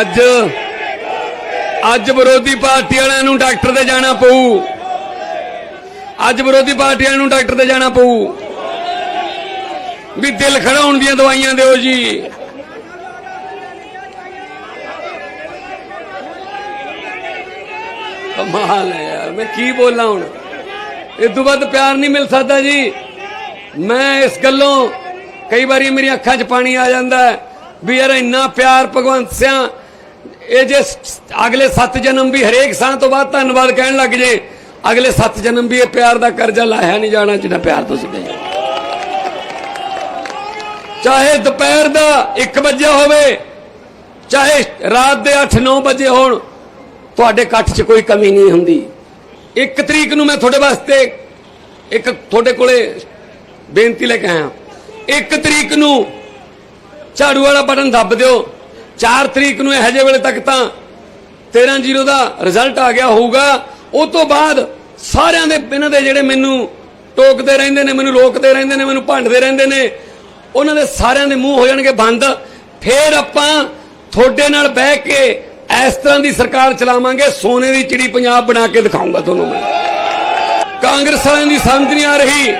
ਅੱਜ ਅੱਜ ਵਿਰੋਧੀ ਪਾਰਟੀ ਵਾਲਿਆਂ ਨੂੰ ਡਾਕਟਰ ਤੇ ਜਾਣਾ ਪਊ। ਅੱਜ ਵਿਰੋਧੀ ਪਾਰਟੀ ਵਾਲਿਆਂ ਨੂੰ ਡਾਕਟਰ ਤੇ ਜਾਣਾ ਪਊ। ਵੀ ਦਿਲ ਖੜਾਉਣ ਦੀਆਂ ਦਵਾਈਆਂ ਦਿਓ ਜੀ। ਕਮਾਲ ਹੈ ਯਾਰ, ਮੈਂ ਕੀ ਬੋਲਾਂ ਹੁਣ? ਇਹ ਤੋਂ ਵੱਧ ਪਿਆਰ ਨਹੀਂ ਮਿਲ ਸਕਦਾ ਜੀ। ਮੈਂ ਇਸ ਗੱਲੋਂ ਕਈ ਵਾਰੀ ਮੇਰੀਆਂ ਅੱਖਾਂ 'ਚ ਪਾਣੀ ਆ ਜਾਂਦਾ ਵੀ ਯਾਰ ਇੰਨਾ ਪਿਆਰ ਭਗਵੰਤ ਸਿਆਂ ਇਹ ਜੇ ਅਗਲੇ 7 ਜਨਮ ਵੀ ਹਰੇਕ ਸਾਹ ਤੋਂ ਬਾਅਦ ਧੰਨਵਾਦ ਕਹਿਣ ਲੱਗ ਜੇ, ਅਗਲੇ 7 ਜਨਮ ਵੀ ਇਹ ਪਿਆਰ ਦਾ ਕਰਜ਼ਾ ਲਾਇਆ ਨਹੀਂ ਜਾਣਾ ਜਿੰਨਾ ਪਿਆਰ ਤੁਸੀਂ ਦੇ ਚਾਹੇ ਦੁਪਹਿਰ ਦਾ 1 ਵਜੇ ਹੋਵੇ, ਚਾਹੇ ਰਾਤ ਦੇ 8-9 ਵਜੇ ਹੋਣ, ਤੁਹਾਡੇ ਇਕੱਠ 'ਚ ਕੋਈ ਕਮੀ ਨਹੀਂ ਹੁੰਦੀ। ਇੱਕ ਤਰੀਕ ਨੂੰ ਮੈਂ ਤੁਹਾਡੇ ਵਾਸਤੇ ਇੱਕ ਤੁਹਾਡੇ ਕੋਲੇ ਬੇਨਤੀ ਲੈ ਕੇ ਆਇਆ। ਇੱਕ ਤਰੀਕ ਨੂੰ ਝਾੜੂ ਵਾਲਾ ਬਟਨ ਦੱਬ ਦਿਓ। 4 ਤਰੀਕ ਨੂੰ ਇਹ ਹਜੇ ਵੇਲੇ ਤੱਕ ਤਾਂ 13-0 ਦਾ ਰਿਜ਼ਲਟ ਆ ਗਿਆ ਹੋਊਗਾ। ਉਹ ਤੋਂ ਬਾਅਦ ਸਾਰਿਆਂ ਦੇ, ਇਹਨਾਂ ਦੇ ਜਿਹੜੇ ਮੈਨੂੰ ਟੋਕਦੇ ਰਹਿੰਦੇ ਨੇ, ਮੈਨੂੰ ਰੋਕਦੇ ਰਹਿੰਦੇ ਨੇ, ਮੈਨੂੰ ਭੰਡਦੇ ਰਹਿੰਦੇ ਨੇ, ਉਹਨਾਂ ਦੇ ਸਾਰਿਆਂ ਦੇ ਮੂੰਹ ਹੋ ਜਾਣਗੇ ਬੰਦ। ਫੇਰ ਆਪਾਂ ਤੁਹਾਡੇ ਨਾਲ ਬਹਿ ਕੇ ਇਸ ਤਰ੍ਹਾਂ ਦੀ ਸਰਕਾਰ ਚਲਾਵਾਂਗੇ। ਸੋਨੇ ਦੀ ਚਿੜੀ ਪੰਜਾਬ ਬਣਾ ਕੇ ਦਿਖਾਉਂਗਾ ਤੁਹਾਨੂੰ ਮੈਂ। ਕਾਂਗਰਸ ਵਾਲਿਆਂ ਦੀ ਸਮਝ ਨਹੀਂ ਆ ਰਹੀ।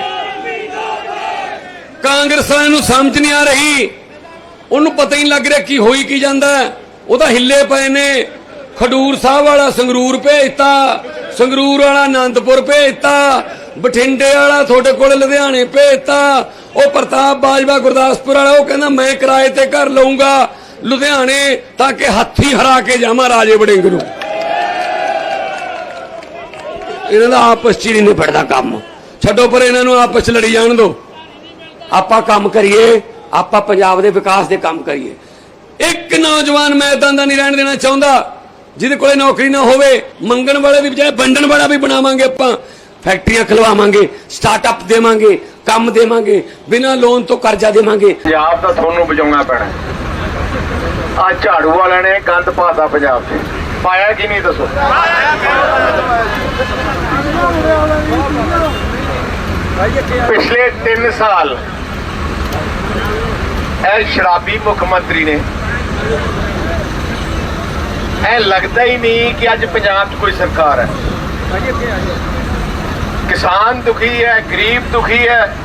ਕਾਂਗਰਸ ਵਾਲਿਆਂ ਨੂੰ ਸਮਝ ਨਹੀਂ ਆ ਰਹੀ। ਉਹਨੂੰ ਪਤਾ ਹੀ ਨਹੀਂ ਲੱਗ ਰਿਹਾ ਕੀ ਹੋਈ, ਕੀ ਜਾਂਦਾ ਉਹ ਤਾਂ ਹਿੱਲੇ ਪਏ ਨੇ। ਖਡੂਰ ਸਾਹਿਬ ਵਾਲਾ ਸੰਗਰੂਰ ਭੇਜਤਾ, ਸੰਗਰੂਰ ਵਾਲਾ ਆਨੰਦਪੁਰ ਭੇਜਤਾ, ਬਠਿੰਡੇ ਵਾਲਾ ਤੁਹਾਡੇ ਕੋਲ ਲੁਧਿਆਣੇ ਭੇਜਤਾ। ਉਹ ਪ੍ਰਤਾਪ ਬਾਜਵਾ ਗੁਰਦਾਸਪੁਰ ਵਾਲਾ, ਉਹ ਕਹਿੰਦਾ, ਮੈਂ ਕਿਰਾਏ ਤੇ ਘਰ ਲਊਂਗਾ ਲੁਧਿਆਣੇ ਤਾਂ ਕਿ ਹੱਥੀ ਹਰਾ ਕੇ ਜਾਵਾਂ ਰਾਜੇ ਵੜਿੰਗ ਨੂੰ। ਇਹਨਾਂ ਦਾ ਆਪਸ ਚ ਹੀ ਨਹੀਂ ਫੜਦਾ ਕੰਮ। ਛੱਡੋ ਪਰ ਇਹਨਾਂ ਨੂੰ, ਆਪਸ ਚ ਲੜੀ ਜਾਣ ਦਿਓ ਆਪਾਂ ਕੰਮ ਕਰੀਏ। ਆਪਾਂ ਪੰਜਾਬ ਦੇ ਵਿਕਾਸ ਦੇ ਕੰਮ ਕਰੀਏ। ਇੱਕ ਨੌਜਵਾਨ ਮੈਂ ਇਦਾਂ ਦਾ ਨਹੀਂ ਰਹਿਣ ਦੇਣਾ ਚਾਹੁੰਦਾ, ਜਿਹਦੇ ਕੋਲੇ ਨੌਕਰੀ ਨਾ ਹੋਵੇ, ਮੰਗਣ ਵਾਲੇ ਦੀ ਬਜਾਏ ਵੰਡਣ ਵਾਲਾ ਵੀ ਬਣਾਵਾਂਗੇ ਆਪਾਂ। ਫੈਕਟਰੀਆਂ ਖਲਵਾਵਾਂਗੇ ਸਟਾਰਟਅਪ ਦੇਵਾਂਗੇ, ਕੰਮ ਦੇਵਾਂਗੇ, ਬਿਨਾਂ ਲੋਨ ਤੋਂ ਕਰਜ਼ਾ ਦੇਵਾਂਗੇ। ਪੰਜਾਬ ਦਾ ਤੁਹਾਨੂੰ ਬਚਾਉਣਾ ਪੈਣਾ। ਆ ਝਾੜੂ ਵਾਲਿਆਂ ਨੇ ਗੰਦ ਪਾਤਾ ਪੰਜਾਬ 'ਚ। ਪਾਇਆ ਕਿ ਨਹੀਂ ਦੱਸੋ? ਪਿਛਲੇ 3 ਸਾਲ ਇਹ ਸ਼ਰਾਬੀ ਮੁੱਖ ਮੰਤਰੀ ਨੇ। ਇਹ ਲੱਗਦਾ ਹੀ ਨਹੀਂ ਕਿ ਅੱਜ ਪੰਜਾਬ 'ਚ ਕੋਈ ਸਰਕਾਰ ਹੈ। ਕਿਸਾਨ ਦੁਖੀ ਹੈ, ਗਰੀਬ ਦੁਖੀ ਹੈ।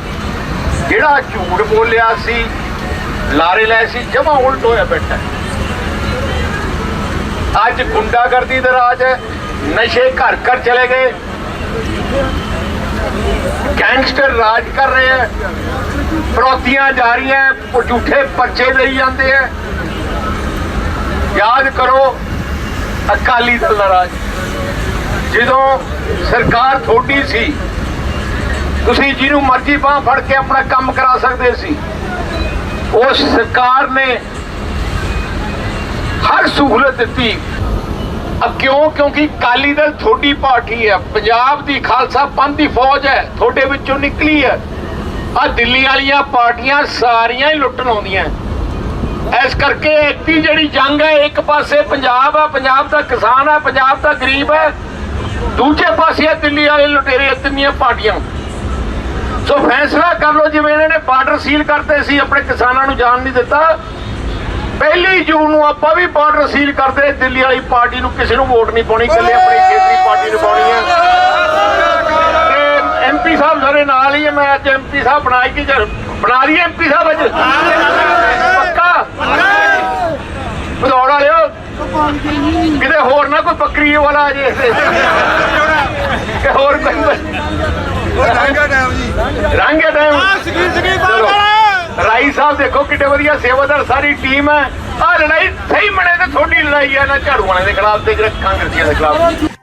ਜਿਹੜਾ ਝੂਠ ਬੋਲਿਆ ਸੀ, ਲਾਰੇ ਲੈ ਸੀ, ਜਮਾ ਉਲਟ ਹੋਇਆ ਬੈਠਾ ਅੱਜ ਗੁੰਡਾਗਰਦੀ ਦਾ ਰਾਜ ਹੈ, ਨਸ਼ੇ ਘਰ ਘਰ ਚਲੇ ਗਏ। ਗੈਂਗਸਟਰ ਰਾਜ ਕਰ ਰਹੇ ਹੈ। ਫਰੋਤੀਆਂ ਜਾ ਰਹੀਆਂ, ਉਹ ਝੂਠੇ ਪਰਚੇ ਲਈ ਜਾਂਦੇ ਹੈ ਯਾਦ ਕਰੋ, ਅਕਾਲੀ ਦਲ ਦਾ ਰਾਜ ਜਦੋਂ ਸਰਕਾਰ ਥੋੜੀ ਸੀ, ਤੁਸੀਂ ਜਿਹਨੂੰ ਮਰਜ਼ੀ ਬਾਹ ਫੜ ਕੇ ਆਪਣਾ ਕੰਮ ਕਰਾ ਸਕਦੇ ਸੀ ਉਸ ਸਰਕਾਰ ਨੇ ਹਰ ਸਹੂਲਤ ਦਿੱਤੀ। ਅ ਕਿਉਂ? ਕਿਉਂਕਿ ਕਾਲੀ ਦਲ ਥੋੜੀ ਪਾਰਟੀ ਹੈ, ਪੰਜਾਬ ਦੀ ਖਾਲਸਾ ਪੰਥ ਦੀ ਫੌਜ ਹੈ, ਤੁਹਾਡੇ ਵਿੱਚੋਂ ਨਿਕਲੀ ਹੈ। ਆ ਦਿੱਲੀ ਵਾਲੀਆਂ ਪਾਰਟੀਆਂ ਸਾਰੀਆਂ ਹੀ ਲੁੱਟਣ ਆਉਂਦੀਆਂ। ਇਸ ਕਰਕੇ ਇੱਕੀ ਜਿਹੜੀ ਜੰਗ ਹੈ, ਇੱਕ ਪਾਸੇ ਪੰਜਾਬ ਆ, ਪੰਜਾਬ ਦਾ ਕਿਸਾਨ ਆ, ਪੰਜਾਬ ਦਾ ਗਰੀਬ ਹੈ ਦੂਜੇ ਪਾਸੇ ਆ ਦਿੱਲੀ ਵਾਲੇ ਲੁਟੇਰੇ ਤਿੰਨੀਆਂ ਪਾਰਟੀਆਂ। ਸੋ ਫੈਸਲਾ ਕਰ ਲਓ, ਜਿਵੇਂ ਇਹਨਾਂ ਨੇ ਬਾਰਡਰ ਸੀਲ ਕਰਤੇ ਸੀ, ਆਪਣੇ ਕਿਸਾਨਾਂ ਨੂੰ ਜਾਣ ਨਹੀਂ ਦਿੱਤਾ। ਪਹਿਲੀ ਜੂਨ ਨੂੰ ਆਪਾਂ ਵੀ ਬਾਰਡਰ ਸੀਲ ਕਰਦੇ, ਦਿੱਲੀ ਵਾਲੀ ਪਾਰਟੀ ਨੂੰ ਕਿਸੇ ਨੂੰ ਵੋਟ ਨਹੀਂ ਪਾਉਣੀ, ਇਕੱਲੇ ਆਪਣੀ ਖੇਤਰੀ ਪਾਰਟੀ ਨੂੰ ਪਾਉਣੀ ਹੈ ਐਮਪੀ ਸਾਹਿਬ ਸਾਰੇ ਨਾਲ ਹੀ ਮੈਂ ਅੱਜ ਐਮਪੀ ਸਾਹਿਬ ਬਣਾਈ ਕਿ ਬਣਾ ਲਈ ਐਮਪੀ ਸਾਹਿਬ ਅੱਜ। ਪੱਕਾ? ਬਦੌੜ ਵਾਲਿਓ ਕਿਤੇ ਹੋਰ ਨਾ ਕੋਈ ਬੱਕਰੀ ਵਾਲਾ ਆ ਜੇ। ਕਿ ਹੋਰ ਕੋਈ ਰੰਗਾ ਟਾਈਮ ਜੀ। ਰੰਗੇ ਟਾਈਮ ਸਕੀਨ ਸਕੀਨ ਚਲੋ। ਰਾਈ ਸਾਹਿਬ ਦੇਖੋ ਕਿੱਡੇ ਵਧੀਆ ਸੇਵਾਦਾਰ ਸਾਰੀ ਟੀਮ ਹੈ ਆ ਲੜਾਈ ਸਹੀ ਮਣੇ ਤੇ ਥੋੜੀ ਲੜਾਈ ਹੈ ਨਾ ਝਾੜੂ ਵਾਲਿਆਂ ਦੇ ਖਿਲਾਫ ਤੇ ਕਾਂਗਰਸੀਆਂ ਦੇ ਖਿਲਾਫ।